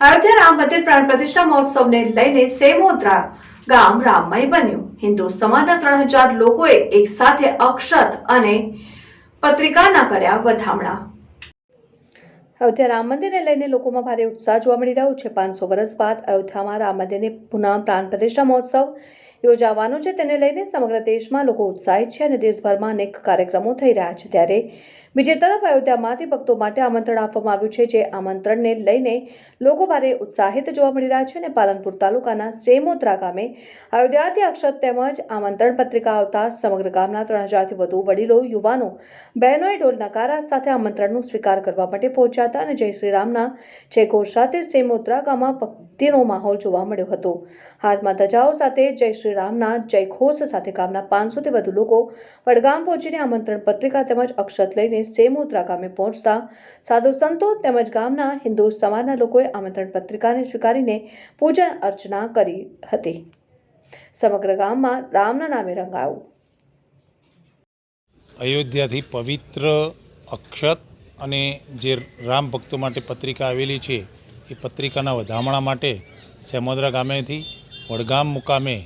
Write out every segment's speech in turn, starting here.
અયોધ્યા રામ મંદિર પ્રાણ પ્રતિષ્ઠા મહોત્સવને લઈને સેમોદ્રા ગામ રામમય બન્યું. હિન્દુ સમાજના ત્રણ હજાર લોકોએ એક સાથે અક્ષત અને પત્રિકાના કર્યા વધામણા. અયોધ્યા રામ મંદિરને લઈને લોકોમાં ભારે ઉત્સાહ જોવા મળી રહ્યો છે. પાંચસો વર્ષ બાદ અયોધ્યામાં રામ મંદિરની પુનઃ પ્રાણ પ્રતિષ્ઠા મહોત્સવ યોજાવાનો છે. તેને લઈને સમગ્ર દેશમાં લોકો ઉત્સાહિત છે અને દેશભરમાં અનેક કાર્યક્રમો થઈ રહ્યા છે. ત્યારે બીજી તરફ અયોધ્યામાંથી ભક્તો માટે આમંત્રણ આપવામાં આવ્યું છે, જે આમંત્રણને લઈને લોકો ભારે ઉત્સાહિત જોવા મળી રહ્યા છે અને પાલનપુર તાલુકાના સેમોત્રા ગામે અયોધ્યાથી અક્ષત તેમજ આમંત્રણ પત્રિકા આવતા સમગ્ર ગામના ત્રણ હજારથી વધુ વડીલો, યુવાનો, બહેનોએ ઢોલ નકારા સાથે આમંત્રણનો સ્વીકાર કરવા માટે પહોંચ્યા હતા અને જય શ્રી રામના જયઘોષ સાથે સેમોત્રા ગામમાં ભક્તિનો માહોલ જોવા મળ્યો હતો. હાથમાં ધજાઓ સાથે જય શ્રી રામના જયઘોષ સાથે ગામના પાંચસોથી વધુ લોકો વડગામ પહોંચીને આમંત્રણ પત્રિકા તેમજ અક્ષત લઈને સેમોત્રા ગામે પહોંચતા સાધુ સંતો તેમજ ગામના હિન્દુ સમાજના લોકોએ આમંત્રણ પત્રિકાને સ્વીકારીને પૂજન અર્ચના કરી હતી. સમગ્ર ગામમાં રામના નામે રંગાયું. અયોધ્યાથી પવિત્ર અક્ષત અને જે રામ ભક્તો માટે પત્રિકા આવેલી છે, એ પત્રિકાના વધામણા માટે સેમોદરા ગામેથી વડગામ મુકામે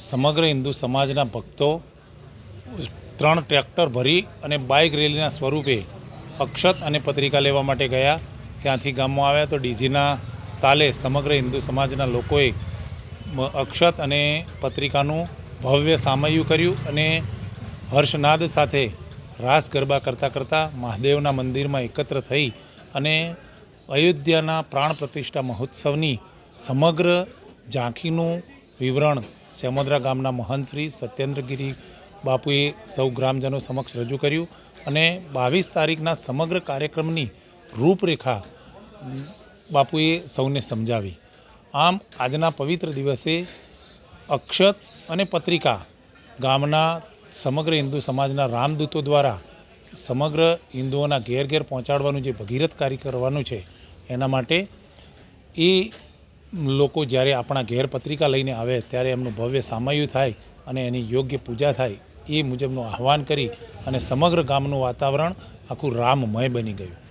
સમગ્ર હિન્દુ સમાજના ભક્તો ત્રણ ટ્રેક્ટર ભરી અને બાઇક રેલીના સ્વરૂપે અક્ષત અને પત્રિકા લેવા માટે ગયા. ત્યાંથી ગામમાં આવ્યા તો ડીજીના તાલે સમગ્ર હિન્દુ સમાજના લોકોએ અક્ષત અને પત્રિકાનું ભવ્ય સામયું કર્યું અને હર્ષનાદ સાથે રાસ ગરબા કરતાં કરતાં મહાદેવના મંદિરમાં એકત્ર થઈ અને અયોધ્યાના પ્રાણ પ્રતિષ્ઠા મહોત્સવની સમગ્ર ઝાંખીનું વિવરણ સેમોદરા ગામના મહંત શ્રી સત્યેન્દ્રગીરી બાપુએ સૌ ગ્રામજનો સમક્ષ રજૂ કર્યું અને બાવીસ તારીખના સમગ્ર કાર્યક્રમની રૂપરેખા બાપુએ સૌને સમજાવી. આમ આજના પવિત્ર દિવસે અક્ષત અને પત્રિકા ગામના સમગ્ર હિન્દુ સમાજના રામદૂતો દ્વારા સમગ્ર હિન્દુઓના ઘેર ઘેર પહોંચાડવાનું જે ભગીરથ કાર્ય કરવાનું છે, એના માટે એ લોકો જ્યારે આપણા ઘેર પત્રિકા લઈને આવે, ત્યારે એમનું ભવ્ય સામયું થાય અને એની યોગ્ય પૂજા થાય એ મુજબનું આહવાન કરી અને સમગ્ર ગામનું વાતાવરણ આખું રામમય બની ગયું.